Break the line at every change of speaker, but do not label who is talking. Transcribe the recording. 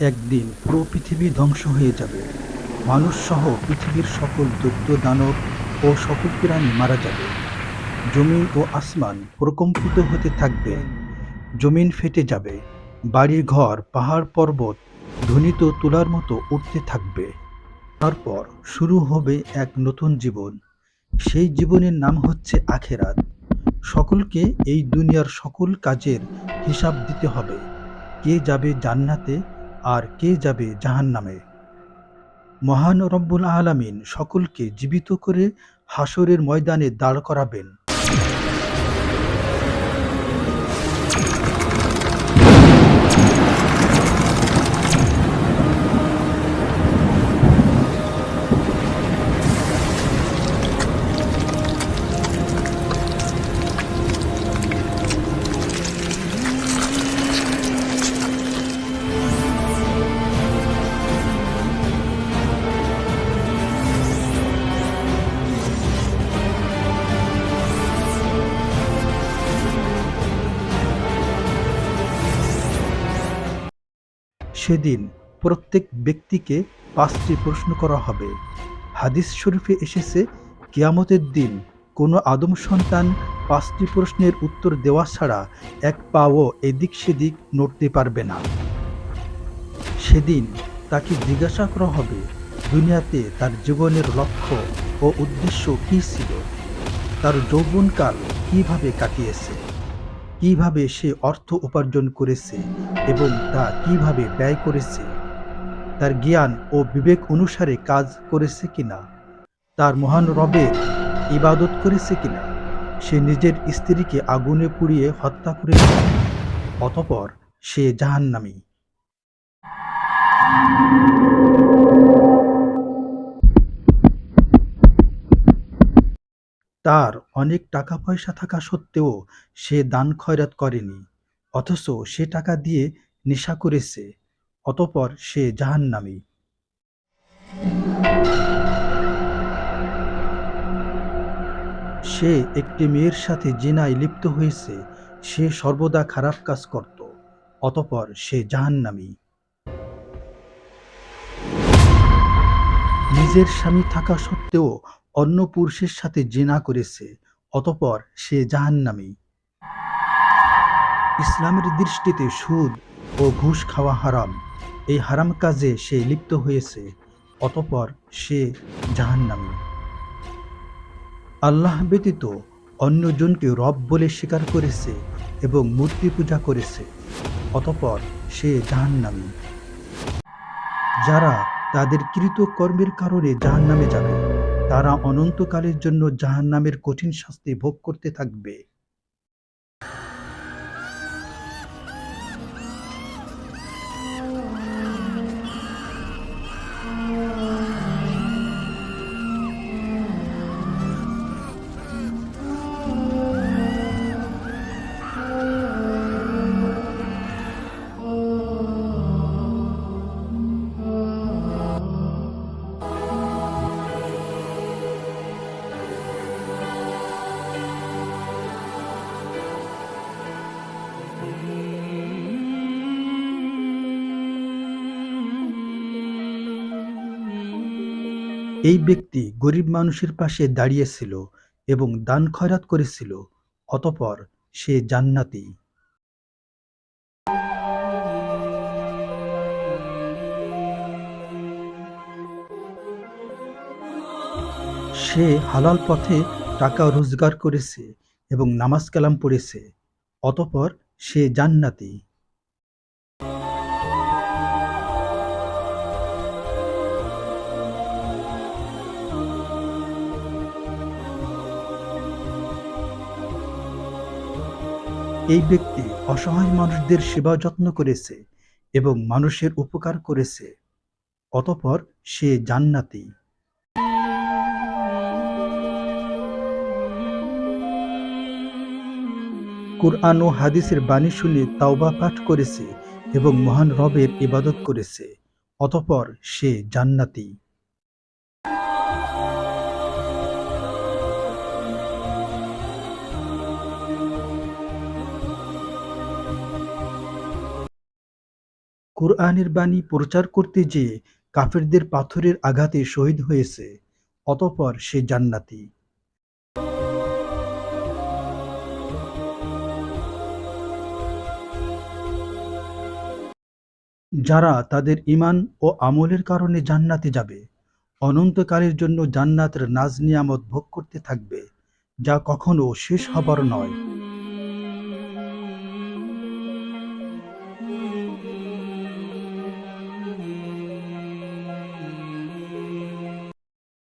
একদিন পুরো পৃথিবী ধ্বংস হয়ে যাবে। মানুষ সহ পৃথিবীর সকল দৈত্য দানব ও সকল প্রাণী মারা যাবে। জমিন ও আসমান প্রকম্পিত হতে থাকবে। জমিন ফেটে যাবে। বাড়ির ঘর পাহাড় পর্বত, ধ্বনিত তোলার মতো উঠতে থাকবে। তারপর শুরু হবে এক নতুন জীবন। সেই জীবনের নাম হচ্ছে আখেরাত। সকলকে এই দুনিয়ার সকল কাজের হিসাব দিতে হবে। কে যাবে জান্নাতে আর কে যাবে জাহান্নামে? মহান রব্বুল আলামিন সকলকে জীবিত করে হাসরের ময়দানে দাঁড় করাবেন। সেদিন প্রত্যেক ব্যক্তিকে পাঁচটি প্রশ্ন করা হবে। হাদিস শরীফে এসেছে, কিয়ামতের দিন কোনো আদম সন্তান পাঁচটি প্রশ্নের উত্তর দেওয়া ছাড়া এক পাও এদিক সেদিক নড়তে পারবে না। সেদিন তাকে জিজ্ঞাসা করা হবে, দুনিয়াতে তার জীবনের লক্ষ্য ও উদ্দেশ্য কী ছিল? তার যৌবনকাল কীভাবে কাটিয়েছে? কীভাবে সে অর্থ উপার্জন করেছে এবং তা কীভাবে ব্যয় করেছে? তার জ্ঞান ও বিবেক অনুসারে কাজ করেছে কিনা? তার মহান রবের ইবাদত করেছে কিনা? সে নিজের স্ত্রীকে আগুনে পুড়িয়ে হত্যা করেছে? অতপর সে জাহান্নামী। তার অনেক টাকা পয়সা থাকা সত্ত্বেও সে দান খয়রাত করেনি, অথচ সে টাকা দিয়ে নেশা করেছে, অতপর সে জাহান্নামী। সে একটি মেয়ের সাথে জেনায় লিপ্ত হয়েছে, সে সর্বদা খারাপ কাজ করত, অতপর সে জাহান্নামী। নিজের স্বামী থাকা সত্ত্বেও অন্য পুরুষের সাথে জেনা করেছে, অতপর সে জাহান্নামী। ইসলামের দৃষ্টিতে সুদ ও ঘুষ খাওয়া হারাম, এই হারাম কাজে সে লিপ্ত হয়েছে, অতপর সে জাহান্নামী। আল্লাহ ব্যতীত অন্যজনকে রব বলে স্বীকার করেছে এবং মূর্তি পূজা করেছে, অতপর সে জাহান্নামী। যারা তাদের কৃত কর্মের কারণে জাহান্নামে যাবে তারা অনন্তকালের জন্য জাহান্নামের কঠিন শাস্তি ভোগ করতে থাকবে। এই ব্যক্তি গরিব মানুষের পাশে দাঁড়িয়েছিল এবং দান খয়রাত করেছিল, অতপর সে জান্নাতি। সে হালাল পথে টাকা রোজগার করেছে এবং নামাজ কালাম পড়েছে, অতপর সে জান্নাতি। এই ব্যক্তি অসহায় মানুষদের সেবা যত্ন করেছে এবং মানুষের উপকার করেছে। অতপর সে জান্নাতি। কুরআন ও হাদিসের বাণী শুনে তাওবা পাঠ করেছে এবং মহান রবের ইবাদত করেছে। অতপর সে জান্নাতি। কোরআনের বাণী প্রচার করতে যেয়ে কাফেরদের পাথরের আঘাতে শহীদ হয়েছে, অতঃপর সে জান্নাতি। যারা তাদের ঈমান ও আমলের কারণে জান্নাতে যাবে, অনন্তকালের জন্য জান্নাতের নাজ নিয়ামত ভোগ করতে থাকবে, যা কখনো শেষ হবার নয়।